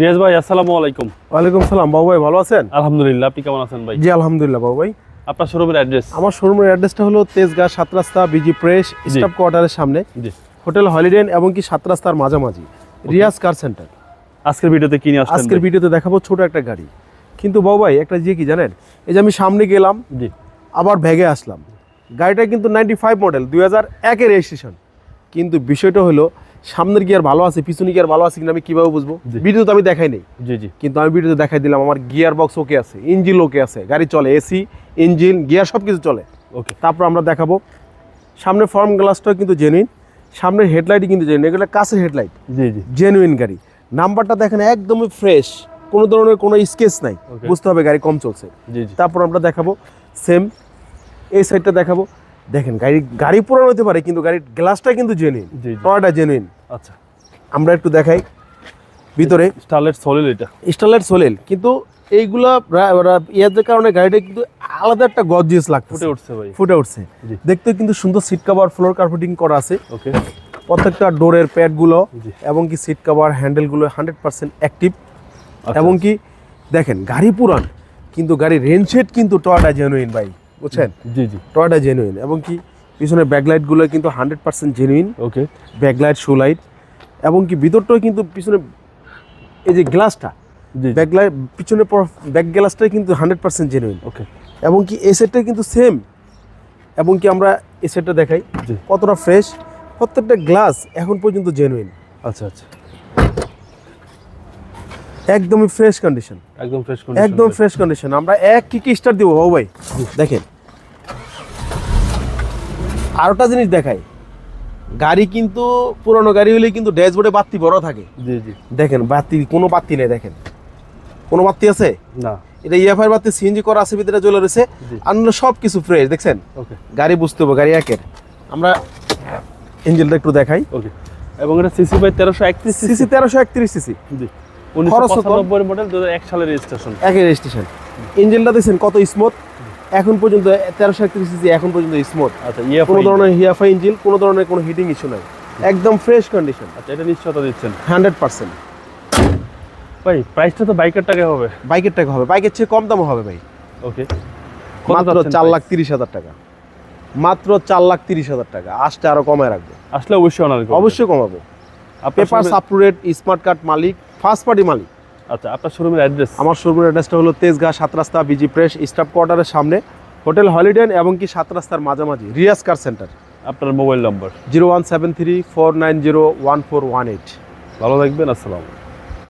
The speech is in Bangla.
রিয়াজ ভাই আসসালামু আলাইকুম। ওয়ালাইকুম সালাম বাবু ভাই ভালো আছেন? আলহামদুলিল্লাহ আপনি কেমন আছেন ভাই? জি আলহামদুলিল্লাহ বাবু ভাই। আপনার শোরুমের অ্যাড্রেস? আমার শোরুমের অ্যাড্রেসটা হলো তেজগাঁ সাত রাস্তা বিজি প্রেস স্টাফ কোয়ার্টারের সামনে। জি। হোটেল হলিডে এবং কি সাত রাস্তার মাঝামাঝি। Riaz car centre? আজকের ভিডিওতে কি নিয়ে আজকের ভিডিওতে দেখাবো ছোট একটা গাড়ি। কিন্তু বাবু ভাই একটা যে কি জানেন? এই যে আমি সামনে গেলাম জি। আবার ভেগে আসলাম। গাড়িটা কিন্তু নাইনটি ফাইভ মডেল দুই হাজার একের রেজিস্ট্রেশন কিন্তু বিষয়টা হলো সামনের গিয়ার ভালো আছে পিছনে গিয়ার ভালো আছে কিনা আমি কীভাবে বুঝব। ভিডিও তো আমি দেখাই নেই। জি জি। কিন্তু আমি ভিডিওতে দেখাই দিলাম আমার গিয়ার বক্স ওকে আছে ইঞ্জিন ওকে আছে গাড়ি চলে এসি ইঞ্জিন গিয়ার সব কিছু চলে। ওকে তারপর আমরা দেখাবো সামনে ফর্ম গ্লাসটাও কিন্তু জেনুইন সামনের হেডলাইটই কিন্তু জেনুইন এগুলো কাছের হেডলাইট জি জি। জেনুইন গাড়ি। নাম্বারটা দেখেন একদমই ফ্রেশ কোনো ধরনের কোনো স্কেচ নাই বুঝতে হবে গাড়ি কম চলছে। জি জি। তারপর আমরা দেখাবো সেম এই সাইডটা দেখাবো দেখেন গাড়ি গাড়ি পুরানো হতে পারে কিন্তু গাড়ির গ্লাসটা কিন্তু জেনুইন। টয়টা জেনুইন আচ্ছা। আমরা একটু দেখাই। ভিতরে। স্টারলেট সলিড এটা। স্টারলাইট সোলেল। কিন্তু এইগুলা ইয়াদের কারণে গাড়িটা কিন্তু আলাদা একটা গর্জিয়াস লাগছে ফুটে উঠছে ভাই। ফুটে উঠছে। দেখতে কিন্তু সুন্দর সিট কভার ফ্লোর কার্পেটিং করা আছে। ওকে। প্রত্যেকটা ডোরের প্যাডগুলো। এবং কি সিট কভার হ্যান্ডেলগুলো হান্ড্রেড পার্সেন্ট অ্যাক্টিভ এবং কি দেখেন গাড়ি পুরান কিন্তু গাড়ির রেনশেড কিন্তু টয়টা জেনুইন ভাই। বুঝছেন? জি জি টয়টা জেনুইন এবং কি পিছনে ব্যাকলাইটগুলো কিন্তু hundred percent genuine okay backlight শু লাইট এবং কি ভিতরটাও কিন্তু পিছনে এই যে গ্লাসটা ব্যাকলাইট পিছনে ব্যাক গ্লাসটাই কিন্তু হান্ড্রেড পার্সেন্ট জেনুইন ওকে এবং কি এই সেটটা কিন্তু সেম এবং কি আমরা এই সেটটা দেখাই জি। কতটা ফ্রেশ প্রত্যেকটা গ্লাস এখন পর্যন্ত জেনুইন আচ্ছা আচ্ছা। একদমই ফ্রেশ কন্ডিশন একদম ফ্রেশ একদম ফ্রেশ কন্ডিশন আমরা এক কিকে স্টার দিব? ভাই দেখেন। আরেকটা জিনিস দেখাই। গাড়ি কিন্তু পুরনো গাড়ি হলে কিন্তু ড্যাশবোর্ডে বাতি বড় থাকে। জি জি। দেখেন বাতি কোনো বাতি নেই দেখেন। কোনো বাতি আছে? না। এটা ইএফআই বাতি সিএনজি করা আছে ভিতরে চলে রয়েছে। আর সব কিছু ফ্রেশ দেখছেন? ওকে গাড়ি বুঝতে হবে গাড়ি একের। আমরা ইঞ্জিনটা একটু দেখাই। ওকে এবং এটা সিসি বাই তেরোশো একত্রিশ সিসি তেরোশো একত্রিশ সিসি জি। উনিশশো মডেল দু এক সালের রেজিস্ট্রেশন একের রেজিস্ট্রেশন ইঞ্জিনটা দেখছেন কত স্মুথ এখন পর্যন্ত তেরোশো একত্রিশ সিসি এখন পর্যন্ত স্মুথ আচ্ছা ইয়ে কোনো ধরনের হিয়াফা ইঞ্জিন কোনো ধরনের কোনো হিটিং ইস্যু নাই। একদম ফ্রেশ কন্ডিশন আচ্ছা এটা নিশ্চয়তা দিচ্ছেন। Hundred percent. ভাই প্রাইসটা তো বাইকের টাকা হবে। বাইকের টাকা হবে। বাইকের চেয়ে কম দাম হবে ভাই। ওকে। মাত্র চার লাখ তিরিশ হাজার টাকা। মাত্র চার লাখ তিরিশ হাজার টাকা। আসতে আরও কমায় রাখব। আসলে অবশ্যই অবশ্যই কমাবো। পেপার সাপরুরেট স্মার্ট কার্ড মালিক ফার্স্ট পার্টি মালিক। আচ্ছা আপনার শোরুমের অ্যাড্রেস আমার শোরুমের অ্যাড্রেসটা হলো তেজগাঁ সাত রাস্তা বিজি প্রেস স্টাফ কোয়ার্টারের সামনে হোটেল হলিডেন এবং কি সাত রাস্তার মাঝামাঝি রিয়াস কার সেন্টার। আপনার mobile number zero one seven three four nine zero one four one eight. ভালো থাকবেন আসসালাম